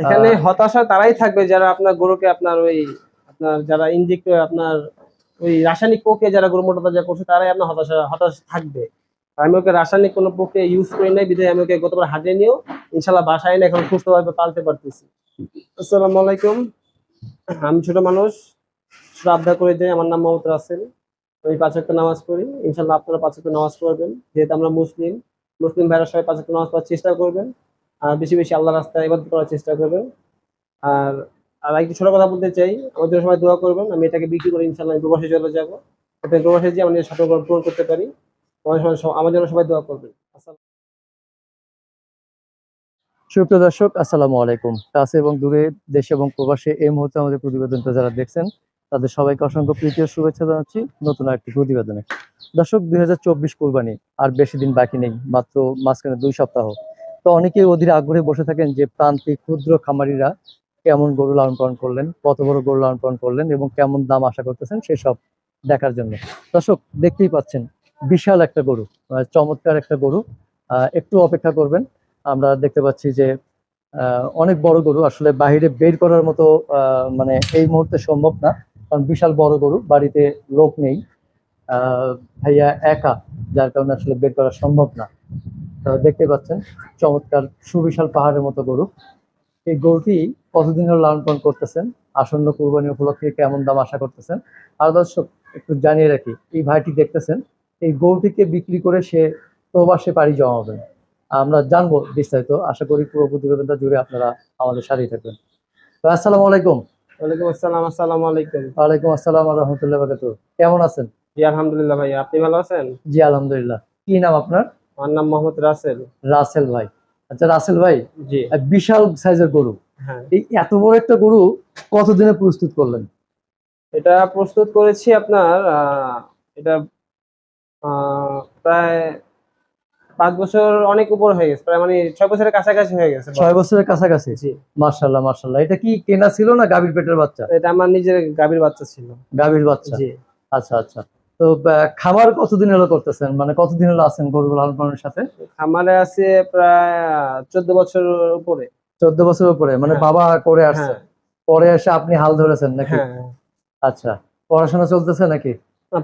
এখানে হতাশা তারাই থাকবে যারা আপনার গরুকে আপনার ওই আপনার যারা ইনজেক্ট আপনার ওই রাসায়নিক প্রক্রিয়া যারা গরু মোটা তাজা করছে তারাই আপনার হতাশা হতাশ থাকবে। আমি ওকে রাসায়নিক কোনো প্রক্রিয়া ইউজ করি নাই বিধায় আমি ওকে গতবার হাটে নিয়েও ইনশাল্লাহ বাসায় এনে এখন সুস্থভাবে পালতে পারতেছি। আসসালামু আলাইকুম। আমি ছোট মানুষ শ্রদ্ধা করে যাই আমার নাম মোহাম্মদ রাসেল। আমি পাঁচ ওয়াক্ত নামাজ পড়ি। ইনশাল্লাহ আপনারা পাঁচ ওয়াক্ত নামাজ পড়বেন। যেহেতু আমরা মুসলিম মুসলিম ভাইরা সবাই পাঁচ ওয়াক্ত নামাজ পড়ার চেষ্টা করবেন। বেশি বেশি আল্লাহ রাস্তায় ইবাদত করার চেষ্টা করবেন। আর আর একটু ছোট কথা বলতে চাই জন্য সবাই দোয়া করবেন, আমি এটাকে বিক্রি করে ইনশাল্লাহ প্রবাসে চলে যাব। যাতে প্রবাসে যে আমি স্বপ্ন পূরণ করতে পারি। আমার জন্য সবাই দোয়া করবেন। সুপ্রিয় দর্শক, আসসালামু আলাইকুম। কাছে এবং দূরে দেশে এবং প্রবাসে এই মুহূর্তে আমাদের প্রতিবেদনটা যারা দেখছেন, তাদের সবাইকে অসংখ্য প্রীতি ও শুভেচ্ছা জানাচ্ছি নতুন একটি প্রতিবেদনে। দর্শক, দুই হাজার চব্বিশ কোরবানি, আর বেশি দিন বাকি নেই, মাত্র মাঝখানে দুই সপ্তাহ। তো অনেকেই অধীর আগ্রহে বসে থাকেন যে প্রান্তিক ক্ষুদ্র খামারিরা কেমন গরু লালন পালন করলেন, কত বড় গরু লালন পালন করলেন এবং কেমন দাম আশা করতেছেন সেসব দেখার জন্য। দর্শক, দেখতেই পাচ্ছেন, বিশাল একটা গরু চমৎকার একটা গরু। একটু অপেক্ষা করবেন, আমরা দেখতে পাচ্ছি যে অনেক বড় গরু, আসলে বাইরে বের করার মতো মানে এই মুহূর্তে সম্ভব না, কারণ বিশাল বড় গরু, বাড়িতে লোক নেই। ভাইয়া একা, যার কারণে আসলে বের করা সম্ভব না। দেখতে পাচ্ছেন চমৎকার সুবিশাল পাহাড়ের মতো গরু। এই গরুটি কতদিন হলো লালন পালন করতেছেন? আসন্ন কুরবানি উপলক্ষে কেমন দাম আশা করতেছেন? আর দর্শক একটু জানিয়ে রাখি এই ভাইটি দেখতেছেন এই গরুটিকে বিক্রি করে সে প্রবাসে পাড়ি জমাবেন। আমরা জানব বিস্তারিত আশা করি পুরো প্রতিবেদনটা জুড়ে আপনারা আমাদের সাথেই থাকবেন। তো আসসালামু আলাইকুম। ওয়ালাইকুম আসসালাম আসসালামু আলাইকুম। ওয়ালাইকুম আসসালাম রহমতুল্লাহ বাকাতু কেমন আছেন? জি আলহামদুলিল্লাহ ভাই আপনি ভালো আছেন? জি আলহামদুলিল্লাহ। কি নাম আপনার? আমার নাম মোহাম্মদ রাসেল। রাসেল ভাই। আচ্ছা রাসেল ভাই জি। বিশাল সাইজের গরু। হ্যাঁ। এই এত বড় একটা গরু কতদিনে প্রস্তুত করলেন? এটা প্রস্তুত করেছি আপনার এটা প্রায় পাঁচ বছর অনেক উপর হয়ে গেছে প্রায় মানে ছয় বছরের কাছাকাছি হয়ে গেছে। ছয় বছরের কাছাকাছি? জি। মার্শাল্লাহ মার্শাল্লাহ এটা কি কেনা ছিল না গাভীর পেটের বাচ্চা? এটা আমার নিজের গাভীর বাচ্চা ছিল। গাভীর বাচ্চা। জি। আচ্ছা আচ্ছা। তো খামার কতদিন হলো করতেছেন? মানে কতদিন হলো আছেন গরু লালন পালনের সাথে? আমারে আছে প্রায় চোদ্দ বছর উপরে। চোদ্দ বছর উপরে? মানে হ্যাঁ। বাবা করে আসছে। হ্যাঁ। পরে এসে আপনি হাল ধরেছেন নাকি? হ্যাঁ। আচ্ছা। পড়াশোনা চলতেছে নাকি?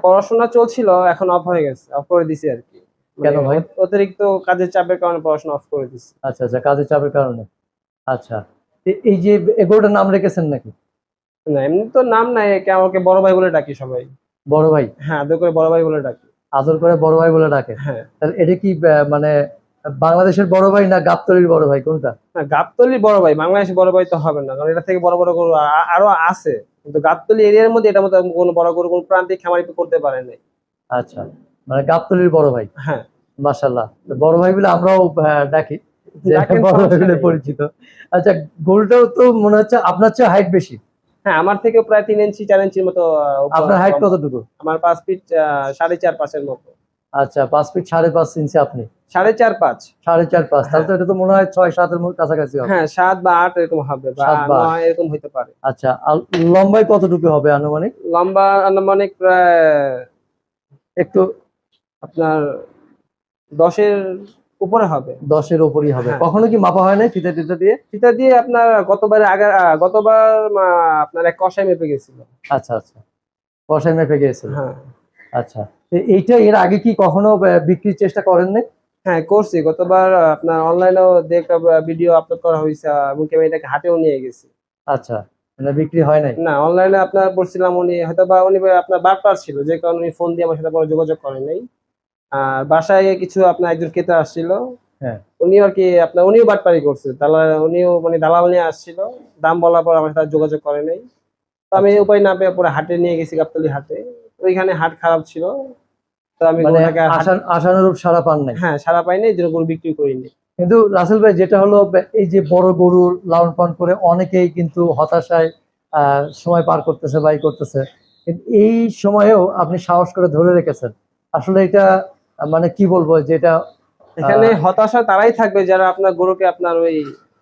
পড়াশোনা চলছিল এখন অফ হয়ে গেছে অফ করে দিছি আর কি। কেন মানে ভাই? অতিরিক্ত কাজের চাপের কারণে পড়াশোনা অফ করে দিছি। আচ্ছা আচ্ছা কাজের চাপের কারণে। আচ্ছা। এই যে এগুলোটার নাম রেখেছেন নাকি? না এমনি তো নাম নাই আমাকে বড় ভাই বলে ডাকি সবাই। বড় ভাই? হ্যাঁ আদর করে বড় ভাই বলে ডাকি। আদর করে বড় ভাই বলে ডাকে? হ্যাঁ। তাহলে এটা কি মানে বাংলাদেশের বড় ভাই না গাবতলির বড় ভাই কোনটা? না গাবতলি বড় ভাই বাংলাদেশে বড় ভাই তো হবে না কারণ এটা থেকে বড় বড় গরু আরও আছে। কিন্তু গাবতলি এরিয়ার মধ্যে এটা মতো কোনো বড় গরু কোনো প্রান্তিক খামারি করতে পারে নাই। আচ্ছা মানে গাবতলির বড় ভাই? হ্যাঁ। মাশাল্লাহ বড় ভাই বলে আমরাও ডাকি বড় ভাই বলে পরিচিত। আচ্ছা গরুটাও তো মনে হচ্ছে আপনার চেয়ে হাইট বেশি। হ্যাঁ আমার থেকে প্রায় তিন ইঞ্চি চার ইঞ্চির মতো আপনার হাইট কতটুকু? আমার পাঁচ ফিট সাড়ে চার পাঁচের মতো। আচ্ছা পাঁচ ফিট সাড়ে পাঁচ ইঞ্চি আপনি? সাড়ে চার পাঁচ। সাড়ে চার পাঁচ তাহলে তো এটা তো মনে হয় ছয় সাতের মধ্যে কাছাকাছি হবে। হ্যাঁ সাত বা আট এরকম হবে বা। নয় এরকম হতে পারে। আচ্ছা আর লম্বায় কতটুকু হবে আনুমানিক? লম্বা আনুমানিক প্রায় একটু আপনার দশের উপরে হবে। দশের ওপরই হবে। হ্যাঁ। কখনো কি মাপা হয় ফিতে টিতে দিয়ে? সেটা দিয়ে আপনার গতবার আগে গতবার আপনার এক কষাই মেপে গেছিল। আচ্ছা আচ্ছা। কষাই মেপে গিয়েছিল। হ্যাঁ। আচ্ছা। এইটা এর আগে কি কখনো বিক্রির চেষ্টা করেন না হ্যাঁ করছি। গতবার আপনার অনলাইনেও দেখে ভিডিও আপলোড করা হয়েছে এমনকি আমি এটাকে হাটেও নিয়ে গেছি। আচ্ছা। মানে বিক্রি হয় নাই? না অনলাইনে আপনার বলছিলাম উনি হয়তো বা উনি আপনার বারবার ছিল যে কারণে উনি ফোন দিয়ে আমার সাথে কোনো যোগাযোগ করেন নাই। বাসায় কিছু আপনার একজন ক্রেতা আসছিল। হ্যাঁ। উনিও আর কি আপনার উনিও বাটপারি করছে। দালাল উনিও মানে দালাল নিয়ে আসছিল। দাম বলার পর আমার সাথে যোগাযোগ করে নাই। তো আমি আচ্ছা। উপায় না পেয়ে পরে হাটে নিয়ে গেছি গাবতলি হাটে। ওইখানে হাট খারাপ ছিল। তো আমি মানে গরুটাকে হাট- আশা- আশানুরূপ সারা পান নাই? হ্যাঁ সারা গরু বিক্রি করিনি কিন্তু রাসেল ভাই যেটা হলো এই যে বড় গরু লালন পালন করে অনেকেই কিন্তু হতাশায় আহ, সময় পার করতেছে বাই করতেছে। এই সময়েও আপনি সাহস করে ধরে রেখেছেন। আসলে এটা মানে কি বলব যেটা এখানে হতাশা তারাই থাকবে যারা আপনার গরুকে আপনার ওই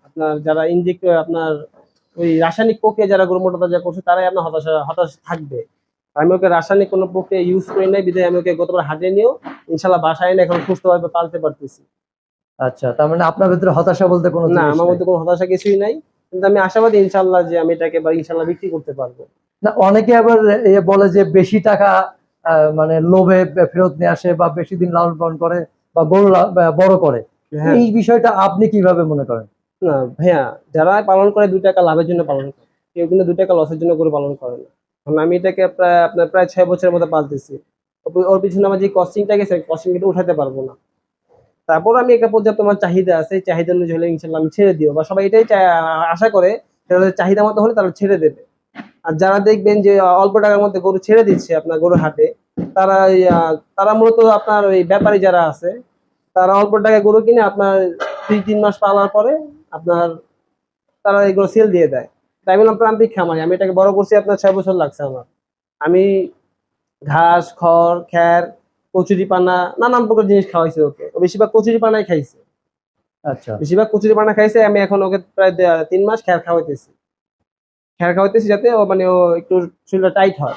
আপনার যারা ইনজেক্ট আপনার ওই রাসায়নিক প্রক্রিয়া যারা গরু মোটা তাজা করছে তারাই আপনার হতাশা হতাশ থাকবে। আমি ওকে রাসায়নিক কোনো প্রক্রিয়া ইউজ করি নাই বিধায় আমি ওকে গতবার হাটে নিয়েও ইনশাল্লাহ বাসায় এনে এখন সুস্থভাবে পালতে পারতেছি। আচ্ছা তার মানে আপনার ভিতরে হতাশা বলতে কোনো না আমার মধ্যে কোনো হতাশা কিছুই নাই কিন্তু আমি আশাবাদী ইনশাল্লাহ যে আমি এটাকে এবার ইনশাল্লাহ বিক্রি করতে পারব। না অনেকে আবার এ বলে যে বেশি টাকা মানে লোভে ফেরত নিয়ে আসে বা বেশি দিন লালন পালন করে বা গরু বড় করে। হ্যাঁ। এই বিষয়টা আপনি কীভাবে মনে করেন? না ভাইয়া যারা পালন করে দুই টাকা লাভের জন্য পালন করে কেউ কিন্তু দুই টাকা লসের জন্য করে পালন করে না। কারণ আমি এটাকে প্রায় আপনার প্রায় ছয় বছরের মতো পালতেছি। ওর- ওর পিছনে আমার যে কস্টিংটা গেছে কস্টিং কিন্তু উঠাতে পারব না। তারপর আমি একটা পর্যাপ্ত আমার চাহিদা আছে চাহিদা অনুযায়ী হলে ইনশাল্লাহ আমি ছেড়ে দিও। বা সবাই এটাই আশা করে চাহিদা মতো হলে তারা ছেড়ে দেবে। আর যারা দেখবেন যে অল্প টাকার মধ্যে গরু ছেড়ে দিচ্ছে আপনার গরু হাটে তারা তারা মূলত আপনার ওই ব্যাপারী যারা আছে তারা অল্প টাকায় গরু কিনে আপনার দুই তিন মাস পালার পরে আপনার তারা এগুলো সেল দিয়ে দেয়। তাই বললাম প্রান্তিক খামারি আমি এটাকে বড় করছি আপনার ছয় বছর লাগছে আমার। আমি ঘাস খড় খ্যার কচুরি পানা নানান প্রকার জিনিস খাওয়াইছি ওকে। ও বেশিরভাগ কচুরি পানাই খাইছে। আচ্ছা। বেশিরভাগ কচুরি পানা খাইছে আমি এখন ওকে প্রায় তিন মাস খ্যার খাওয়াইতেছি। খ্যার খাওয়াইতেছি যাতে ও মানে ও একটু শরীরটা টাইট হয়।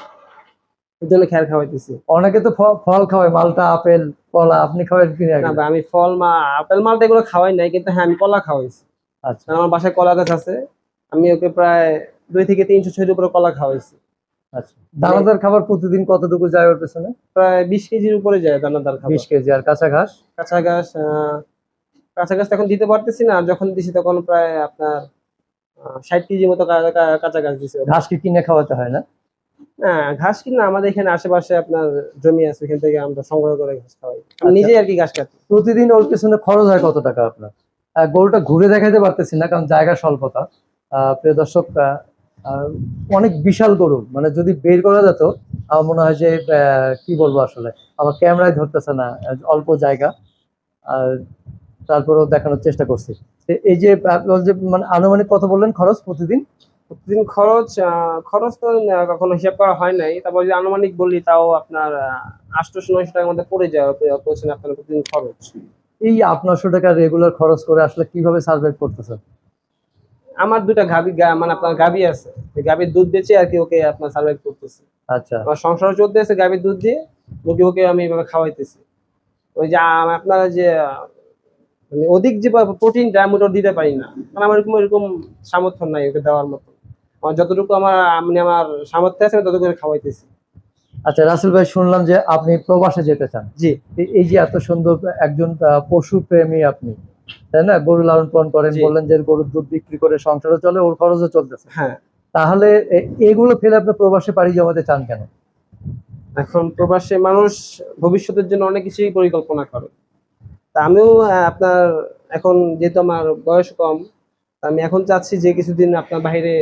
ওই জন্য খ্যার খাওয়াইতেছি। অনেকে তো ফল খাওয়ায় মালটা আপেল কলা আপনি খাওয়াই কিনে না আমি ফল মা আপেল মালটা এগুলো খাওয়াই নাই কিন্তু হ্যাঁ আমি কলা খাওয়াইছি। আচ্ছা। আমার বাসায় কলা গাছ আছে আমি ওকে প্রায় দুই থেকে তিনশো ছয়ের উপরে কলা খাওয়াইছি। আচ্ছা। দানাদার খাবার প্রতিদিন কতটুকু যায় ওর পেছনে? প্রায় বিশ কেজির উপরে যায় দানাদার খাবার। বিশ কেজি আর কাঁচা ঘাস? কাঁচা ঘাস কাঁচা ঘাস তো এখন দিতে পারতেছি না যখন দিছি তখন প্রায় আপনার ষাট কেজি মতো কাঁচা ঘাস দিছে। ঘাস কি কিনে খাওয়াতে হয় না? হ্যাঁ ঘাস কিনা আমাদের এখানে আশেপাশে আপনার জমি আছে ওখান থেকে আমরা সংগ্রহ করে ঘাস খাওয়াই। আচ্ছা। নিজেই আর কি ঘাস কাটি। প্রতিদিন ওর পেছনে খরচ হয় কত টাকা আপনার? গরুটা ঘুরে দেখাতে পারতেছি না কারণ জায়গা স্বল্পতা। প্রিয় দর্শক অনেক বিশাল গরু। মানে যদি বের করা যেত আমার মনে হয় যে কি বলব আসলে? আমার ক্যামেরায় ধরতেছে না অল্প জায়গা। আর তারপরেও দেখানোর চেষ্টা করছি। এই যে মানে আনুমানিক কত বললেন খরচ প্রতিদিন? প্রতিদিন খরচ খরচ তো কখনো হিসাব করা হয় নাই। তারপর যদি আনুমানিক বলি তাও আপনার আটশোশো নয়শো টাকার মধ্যে পড়ে যায় পড়ছেন আপনার প্রতিদিন খরচ। এই আপনারশো টাকা রেগুলার খরচ করে আসলে কীভাবে সার্ভাইভ করতেছেন? আমার দুটা গাবি মানে আপনার গাবি আছে। গাবির দুধ বেচে আর কি ওকে আপনার সার্ভাইভ করতেছে। আচ্ছা। আমার সংসার চলতে আছে গাভীর দুধ দিয়ে ওকে ওকে আমি এভাবে খাওয়াইতেছি। ওই যে আপনারা যে মানে অধিক যে প্রোটিনটা আমি ওটা দিতে পারি না। মানে আমার এরকম এরকম সামর্থ্য নাই ওকে দেওয়ার মতো। আমার যতটুকু আমার মানে আমার সামর্থ্য আছে আমি ততটুকু খাওয়াইতেছি। আচ্ছা রাসেল ভাই শুনলাম যে আপনি প্রবাসে যেতে চান। জি। এই- যে এত সুন্দর একজন পশু প্রেমী আপনি তাই না? গরু লালন পালন করেন বললেন যে গরুর দুধ বিক্রি করে সংসারও চলে ওর খরচও চলতেছে। হ্যাঁ। তাহলে এগুলো ফেলে আপনি প্রবাসে পাড়ি জমাতে চান কেন? এখন প্রবাসে মানুষ ভবিষ্যতের জন্য অনেক কিছুই পরিকল্পনা করে। তা আমিও আপনার এখন যেহেতু আমার বয়স কম আমি এখন চাচ্ছি যে কিছুদিন আপনার বাইরে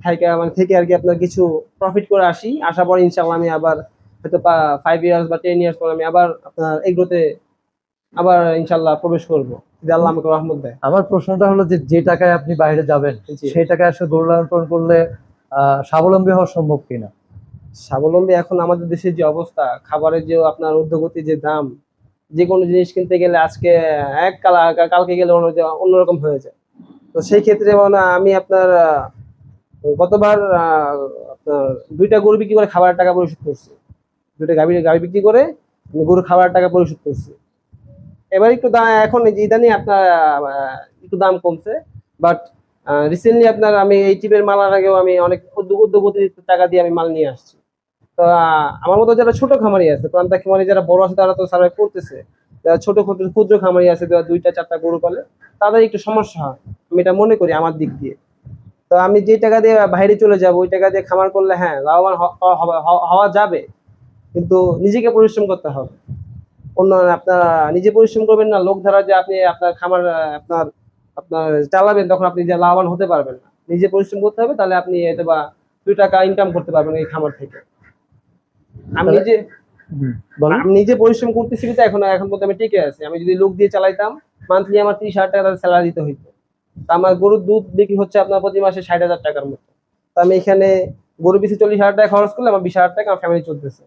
থাইকা মানে থেকে আর কি আপনার কিছু প্রফিট করে আসি। আসার পর ইনশাল্লাহ আমি আবার হয়তো ফাইভ ইয়ার্স বা টেন ইয়ার্স পর আমি আবার আপনার এগ্রোতে আবার ইনশাল্লাহ প্রবেশ করব। যদি আল্লাহ আমাকে রহমত দেয়। আমার প্রশ্নটা হলো যে যে টাকায় আপনি বাইরে যাবেন সেই টাকায় আসলে গরু লালন করলে আহ, স্বাবলম্বী হওয়া সম্ভব কিনা? স্বাবলম্বী এখন আমাদের দেশের যে অবস্থা খাবারের যে আপনার ঊর্ধ্বগতির যে দাম যে কোনো জিনিস কিনতে গেলে আজকে এক কালা কালকে গেলে অন্য অন্যরকম হয়ে যায় তো সেই ক্ষেত্রে মানে আমি আপনার গতবার আপনার দুইটা গরু বিক্রি করে খাবারের টাকা পরিশোধ করছি। দুইটা গাভি গাভি বিক্রি করে আমি গরু খাবারের টাকা পরিশোধ করছি। এবার একটু দাম এখন ইদানিং আপনার একটু দাম কমছে বাট রিসেন্টলি আপনার আমি এই টিপের মালার আগেও আমি অনেক উদ্যোগ উদ্যোগতির টাকা দিয়ে আমি মাল নিয়ে আসছি। তো আমার মতো যারা ছোট খামারি আছে প্রান্তা খামারি যারা বড় আছে, তারা তো সার্ভাইভ করতেছে। যারা ছোট ক্ষুদ্র ক্ষুদ্র খামারি আছে দুইটা, চারটা গরু পালে, তাদের একটু সমস্যা হয়। আমি এটা মনে করি আমার দিক দিয়ে। তো আমি যে টাকা দিয়ে বাইরে চলে যাব, ওই টাকা দিয়ে খামার করলে হ্যাঁ লাভবান হওয়া যাবে। কিন্তু নিজেকে পরিশ্রম করতে হবে। অন্য আপনার নিজে পরিশ্রম করবেন না, লোক ধারা যে আপনি আপনার খামার, আপনার আপনার চালাবেন, তখন আপনি যে লাভবান হতে পারবেন না। নিজে পরিশ্রম করতে হবে, তাহলে আপনি হয়তো বা দুই টাকা ইনকাম করতে পারবেন এই খামার থেকে। আমি আমি নিজে পরিশ্রম করতেছি তো এখন এখন পর্যন্ত আমি টিকে আছি। আমি যদি লোক দিয়ে চালাইতাম মান্থলি আমার ত্রিশ হাজার টাকা স্যালারি দিতে হইতো। আমার গরুর দুধ বিক্রি হচ্ছে আপনার প্রতি মাসে ষাট হাজার টাকার মতো। তা আমি এখানে গরু পিছু চল্লিশ হাজার টাকা খরচ করলে আমার বিশ হাজার টাকা আমার ফ্যামিলি চলতেছে।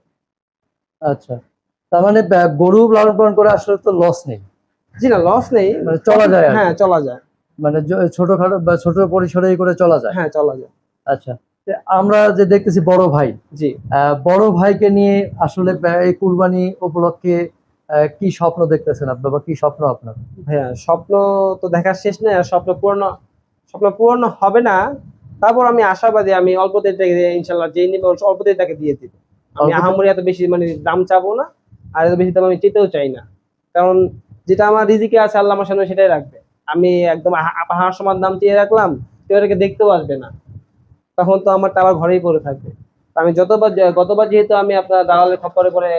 আচ্ছা। তার মানে গরু লালন পালন করে আসলে তো লস নেই। জি না লস নেই। মানে চলা যায় হ্যাঁ চলা যায়। মানে ছোটখাটো বা ছোট পরিসরে করে চলা যায়। হ্যাঁ চলা যায়। আচ্ছা। আমরা যে দেখতেছি বড় ভাই জি। বড় ভাইকে নিয়ে আসলে এই কুরবানি উপলক্ষে কি স্বপ্ন দেখতেছেন আপনার বা কি স্বপ্ন আপনার? হ্যাঁ স্বপ্ন তো দেখার শেষ নেই আর স্বপ্ন পূর্ণ স্বপ্ন পূরণ হবে না। তারপর আমি আশাবাদী আমি অল্পতে থেকে ইনশাল্লাহ যেই নিবে অল্পতে তাকে দিয়ে দিব। আমি আহামরি এত বেশি মানে দাম চাবো না আর এত বেশি দাম আমি চেতেও চাই না। কারণ যেটা আমার রিজিকে আছে আল্লাহ আমার সামনে সেটাই রাখবে। আমি একদম পাহাড় সমান দাম চেয়ে রাখলাম কেউ এটাকে দেখতেও আসবে না। তখন তো আমারটা আবার ঘরেই পড়ে থাকবে আমি যতবার গতবার যেহেতু আমি আপনার দালালের খপ্পরে পরে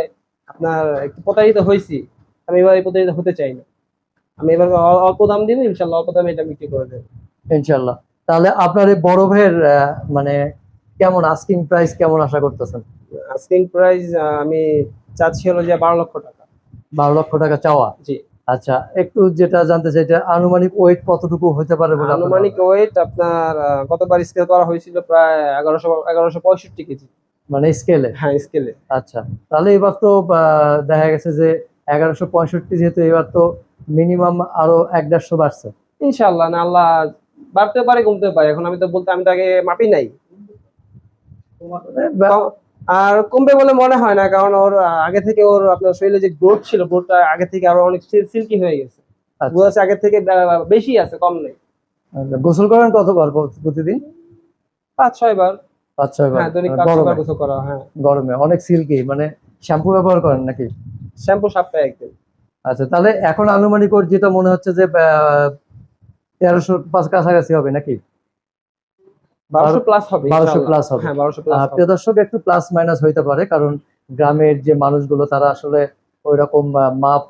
আপনার একটু প্রতারিত হয়েছি আমি এবার প্রতারিত হতে চাই না। আমি এবার অল্প দাম দিব ইনশাল্লাহ অল্প দামে এটা বিক্রি করে দেবো। ইনশাল্লাহ। তাহলে আপনার এই বড় ভাইয়ের মানে কেমন আস্কিং প্রাইস কেমন আশা করতেছেন? আস্কিং প্রাইস আমি চাচ্ছি হলো যে বারো লক্ষ টাকা। বারো লক্ষ টাকা চাওয়া? জি। আচ্ছা একটু যেটা জানতে চাই এটা আনুমানিক ওয়েট কতটুকু হতে পারে বলে আনুমানিক ওয়েট আপনার আহ, গতবার স্কেল করা হয়েছিল প্রায় এগারোশো এগারোশো পঁয়ষট্টি কেজি। মানে স্কেলে হ্যাঁ স্কেলে আচ্ছা তাহলে এবার তো দেখা গেছে যে এগারোশো পঁয়ষট্টি যেহেতু এবার তো মিনিমাম আরও এক দেড়শো বাড়ছে। ইনশাল্লাহ না আল্লাহ বাড়তে পারে কমতে পারে। এখন আমি তো বলতে আমি তো আগে মাপি নাই। কম- আর কমবে বলে মনে হয় না কারণ ওর আগে থেকে ওর আপনার শরীরে যে গ্রোথ ছিল গ্রোথটা আগে থেকে আরও অনেক সিল্কি হয়ে গেছে। বোঝা যাচ্ছে আগের থেকে বেশি আছে কম নেই। আচ্ছা। গোসল করেন কতবার প্রতিদিন? পাঁচ ছয় বার। পাঁচ ছয় বার হ্যাঁ দৈনিক মানে গরমে। গোসল করা হয়। গরমে অনেক সিল্কি মানে শ্যাম্পু ব্যবহার করেন নাকি? শ্যাম্পু সপ্তাহে একদিন। আচ্ছা তাহলে এখন আনুমানিক ওর যেটা মনে হচ্ছে যে তেরোশো পাঁচ কাছাকাছি হবে নাকি? বারোশো প্লাস হবে 1200 ইনশাআল্লাহ। হবে। হ্যাঁ প্লাস প্রিয় দর্শক একটু প্লাস মাইনাস হইতে পারে কারণ গ্রামের যে মানুষগুলো তারা আসলে ওই রকম মাপ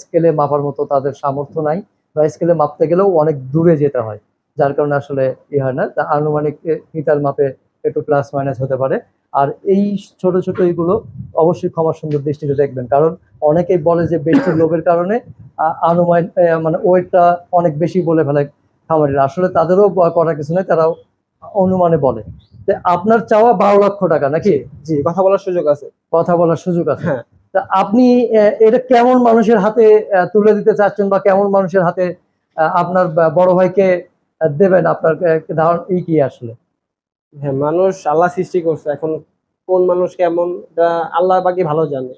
স্কেলে মাপার মতো তাদের সামর্থ্য নাই বা স্কেলে মাপতে গেলেও অনেক দূরে যেতে হয় যার কারণে আসলে ই হয় না আনুমানিক ফিতার মাপে একটু প্লাস মাইনাস হতে পারে আর এই ছোট ছোট এইগুলো অবশ্যই ক্ষমা সুন্দর দৃষ্টিতে দেখবেন কারণ অনেকেই বলে যে বেশি লোভের কারণে আনুমান মানে ওয়েটটা অনেক বেশি বলে ফেলে খামারিরা আসলে তাদেরও করার কিছু নেই তারাও অনুমানে বলে। আপনার চাওয়া বারো লক্ষ টাকা নাকি? জি কথা বলার সুযোগ আছে। কথা বলার সুযোগ আছে। হ্যাঁ। তা আপনি এটা কেমন মানুষের হাতে তুলে দিতে চাচ্ছেন বা কেমন মানুষের হাতে আপনার বড় ভাইকে দেবেন? আপনার ধারণ এই কি আসলে? হ্যাঁ মানুষ আল্লাহ সৃষ্টি করছে। এখন কোন মানুষ কেমন আল্লাহ বাকি ভালো জানে।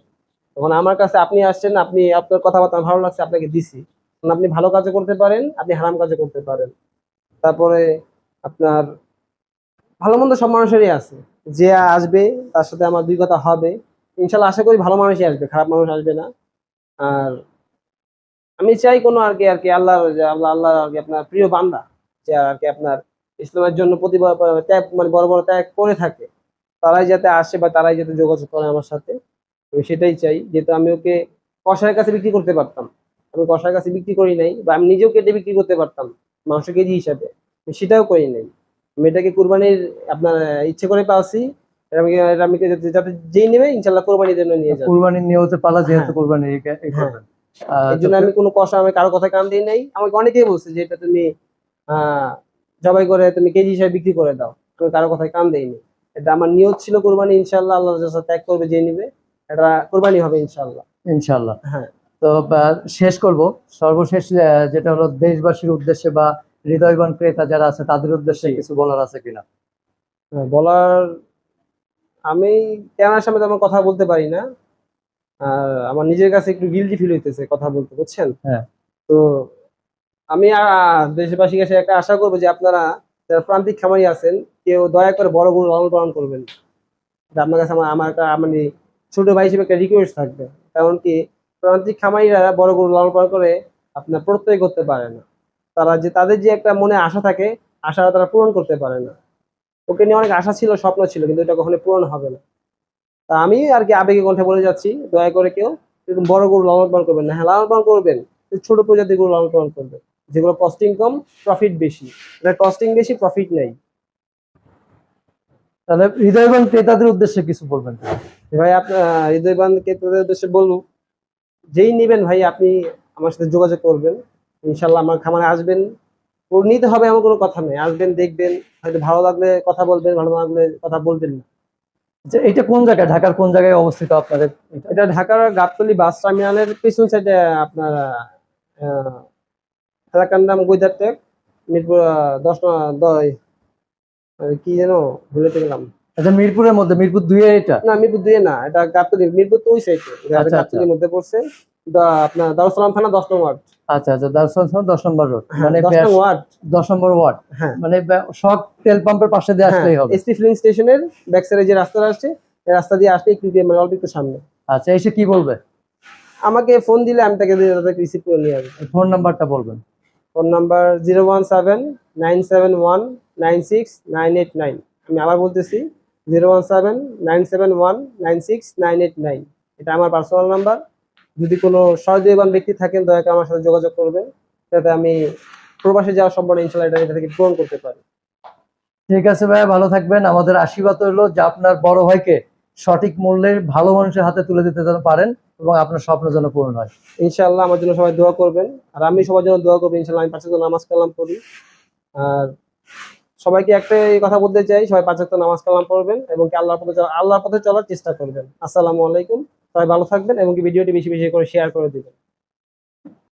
তখন আমার কাছে আপনি আসছেন আপনি আপনার কথাবার্তা ভালো লাগছে আপনাকে দিছি। এখন আপনি ভালো কাজও করতে পারেন আপনি হারাম কাজও করতে পারেন। তারপরে আপনার ভালো মন্দ সব মানুষেরই আছে। যে আসবে, তার সাথে আমার দুই কথা হবে। ইনশাল্লাহ আশা করি ভালো মানুষই আসবে, খারাপ মানুষ আসবে না। আর আমি চাই কোনো আর কি আর কি আল্লাহ আল্লাহ আল্লাহ আর কি আপনার প্রিয় বান্দা, যে আর কি আপনার ইসলামের জন্য প্রতিবার ত্যাগ মানে বড় বড় ত্যাগ করে থাকে, তারাই যাতে আসে বা তারাই যাতে যোগাযোগ করে আমার সাথে। আমি সেটাই চাই, যেহেতু আমি ওকে কষায়ের কাছে বিক্রি করতে পারতাম। আমি কষায়ের কাছে বিক্রি করি নাই, বা আমি নিজেও কেটে বিক্রি করতে পারতাম মাংস কেজি হিসাবে। সেটাও করি নাই। আমি এটাকে কুরবানির আপনার ইচ্ছে করে পাওয়াছি আমি যাতে- যাতে যেই নেবে ইনশাল্লাহ কোরবানির জন্য নিয়ে যাবে। কুরবানির নিয়তে পালা যেহেতু হ্যাঁ। হ্যাঁ। করবেন। আহ, এই জন্য আমি কোনো কষা আমি কারও কথা কান দিই নাই। আমাকে অনেকেই বলছে যে এটা তুমি আহ জবাই করে তুমি কেজি হিসাবে বিক্রি করে দাও। তুমি কারও কথায় কান দেয়নি এটা আমার নিয়ত ছিল কোরবানি ইনশাল্লাহ আল্লাহ ত্যাগ করবে যে নিবে এটা কোরবানি হবে ইনশাল্লাহ। ইনশাল্লাহ। হ্যাঁ। তো শেষ করব। সর্বশেষ যেটা হলো দেশবাসীর উদ্দেশ্যে বা হৃদয়বান ক্রেতা যারা আছে তাদের উদ্দেশ্যে কিছু বলার আছে কিনা? হ্যাঁ, বলার আমি ক্যামেরার সামনে তেমন কথা বলতে পারি না। আমার নিজের কাছে একটু গিলটি ফিল হইতেছে কথা বলতে বুঝছেন? হ্যাঁ। তো আমি দেশবাসীর কাছে একটা আশা করব যে আপনারা যারা প্রান্তিক খামারি আছেন কেউ দয়া করে বড় গরু লালন পালন করবেন। আপনার কাছে আমার আমার একটা মানে ছোট ভাই হিসেবে একটা রিকোয়েস্ট থাকবে। কারণ কি প্রান্তিক খামারিরা বড় গরু লালন পালন করে আপনার প্রত্যয় করতে পারে না। তারা যে তাদের যে একটা মনে আশা থাকে আশাটা তারা পূরণ করতে পারে না। ওকে নিয়ে অনেক আশা ছিল স্বপ্ন ছিল কিন্তু এটা কখনো পূরণ হবে না। তা আমি আর কি আবেগে কণ্ঠে বলে যাচ্ছি দয়া করে কেউ এরকম বড় গরু লালন পালন করবেন না। হ্যাঁ লালন পালন করবেন ছোট প্রজাতির গরু লালন পালন করবেন যেগুলো কস্টিং কম প্রফিট বেশি। এটা কস্টিং বেশি প্রফিট নেই। তাহলে হৃদয়বান ক্রেতাদের উদ্দেশ্যে কিছু বলবেন? ভাই আপনার হৃদয়বান ক্রেতাদের উদ্দেশ্যে বলব যেই নেবেন ভাই আপনি আমার সাথে যোগাযোগ করবেন। ইনশাল্লাহ আমার খামারে আসবেন। ওর নিতে হবে এমন কোনো কথা নেই। আসবেন দেখবেন। হয়তো ভালো লাগলে কথা বলবেন ভালো লাগলে কথা বলবেন না। যে এটা কোন জায়গায়? ঢাকার কোন জায়গায় অবস্থিত আপনাদের? এটা? ঢাকার গাবতলি বাস টার্মিনালের পিছন সাইডে আপনার এলাকার নাম গৈদার টেক মিরপুর দশ দয় কি যেন ভুলে গেলাম। আচ্ছা মিরপুরের মধ্যে মিরপুর দুইয়ে এটা? না মিরপুর দুয়ে না এটা গাবতলি মিরপুর তো ওই সাইডে আচ্ছা, গাবতলির মধ্যে পড়ছে। আপনার দারুসালাম থানা দশ নম্বর ওয়ার্ড। আচ্ছা আচ্ছা দারসান দশ নম্বর রোড মানে দশ ওয়ার্ড। দশ নম্বর ওয়ার্ড। হ্যাঁ। মানে সব তেল পাম্পের পাশে দিয়ে আসলেই হবে। এসপি ফিলিং স্টেশনের ব্যাক সাইডে যে রাস্তাটা আসছে এই রাস্তা দিয়ে আসলে একটু মানে অল্প একটু সামনে। আচ্ছা এসে কি বলবে? আমাকে ফোন দিলে আমি তাকে তাকে রিসিভ করে নিয়ে আসব। ফোন নাম্বারটা বলবেন। Phone number zero one seven nine seven one nine six nine eight nine আমি আবার বলতেছি zero one seven nine seven one nine six nine eight nine এটা আমার পার্সোনাল নাম্বার যদি কোনো সহযোগীবান ব্যক্তি থাকেন দয়া করে আমার সাথে যোগাযোগ করবেন যাতে আমি প্রবাসে যাওয়ার সম্ভাবনা ইনশাল্লাহ এটা থেকে পূরণ করতে পারি। ঠিক আছে ভাইয়া ভালো থাকবেন। আমাদের আশীর্বাদ হলো যে আপনার বড় ভাইকে সঠিক মূল্যে ভালো মানুষের হাতে তুলে দিতে যেন পারেন এবং আপনার স্বপ্ন যেন পূরণ হয়। ইনশাআল্লাহ আমার জন্য সবাই দোয়া করবেন। আর আমি সবার জন্য দোয়া করব ইনশাল্লাহ আমি পাঁচ নামাজ কালাম পড়ি। আর সবাইকে একটাই কথা বলতে চাই সবাই পাঁচ নামাজ কালাম পড়বেন এবং আল্লাহর পথে আল্লাহর পথে চলার চেষ্টা করবেন। আসসালামু আলাইকুম। সবাই ভালো থাকবেন এবং ভিডিওটি বেশি বেশি করে শেয়ার করে দিবেন।